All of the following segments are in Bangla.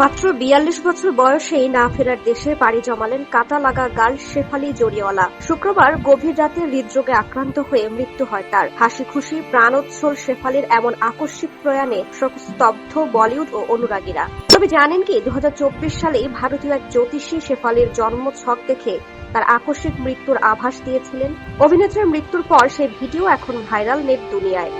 মাত্র বিয়াল্লিশ বছর বয়সেই না ফেরার দেশে পাড়ি জমালেন কাটা লাগা গার্ল শেফালি জরিওয়ালা শুক্রবার গভীর রাতে হৃদরোগে আক্রান্ত হয়ে মৃত্যু হয় তার। হাসি খুশি, প্রাণোচ্ছল শেফালির এমন আকস্মিক প্রয়াণে স্তব্ধ বলিউড ও অনুরাগীরা। তবে জানেন কি দু সালেই ভারতীয় এক জ্যোতিষী শেফালির জন্ম ছক দেখে তার আকস্মিক মৃত্যুর আভাস দিয়েছিলেন। অভিনেত্রীর মৃত্যুর পর সেই ভিডিও এখন ভাইরাল নেট দুনিয়ায়।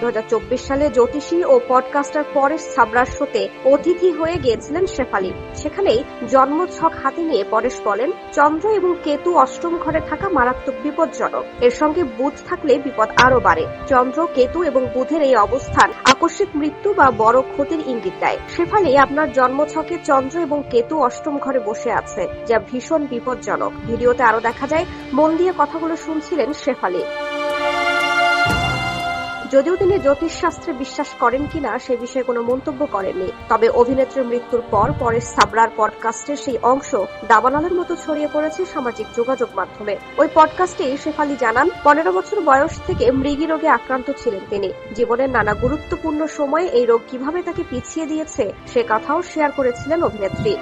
দু হাজার চব্বিশ সালে জ্যোতিষী ও পডকাস্টার পরেশ সাবরার শোতে অতিথি হয়ে গিয়েছিলেন শেফালি। সেখানেই জন্মছক হাতে নিয়ে পরেশ বলেন, চন্দ্র এবং কেতু অষ্টম ঘরে থাকা মারাত্মক বিপজ্জনক। এর সঙ্গে বুধ থাকলে বিপদ আরও বাড়ে। চন্দ্র, কেতু এবং বুধের এই অবস্থান আকস্মিক মৃত্যু বা বড় ক্ষতির ইঙ্গিত দেয়। শেফালি আপনার জন্মছকে চন্দ্র এবং কেতু অষ্টম ঘরে বসে আছে, যা ভীষণ বিপজ্জনক। ভিডিওতে আরও দেখা যায়, মন দিয়ে কথাগুলো শুনছিলেন শেফালি। যদিও তিনি জ্যোতিষ শাস্ত্রে বিশ্বাস করেন কিনা সে বিষয়ে কোনো মন্তব্য করেননি। তবে অভিনেত্রীর মৃত্যুর পর পরেশ সাবরার পডকাস্টের সেই অংশ দাবানলের মতো ছড়িয়ে পড়েছে সামাজিক যোগাযোগ মাধ্যমে। ওই পডকাস্টে শেফালি জানান, পনেরো বছর বয়স থেকে মৃগী রোগে আক্রান্ত ছিলেন তিনি। জীবনের নানা গুরুত্বপূর্ণ সময়ে এই রোগ কীভাবে তাকে পিছিয়ে দিয়েছে সে কথাও শেয়ার করেছিলেন অভিনেত্রী।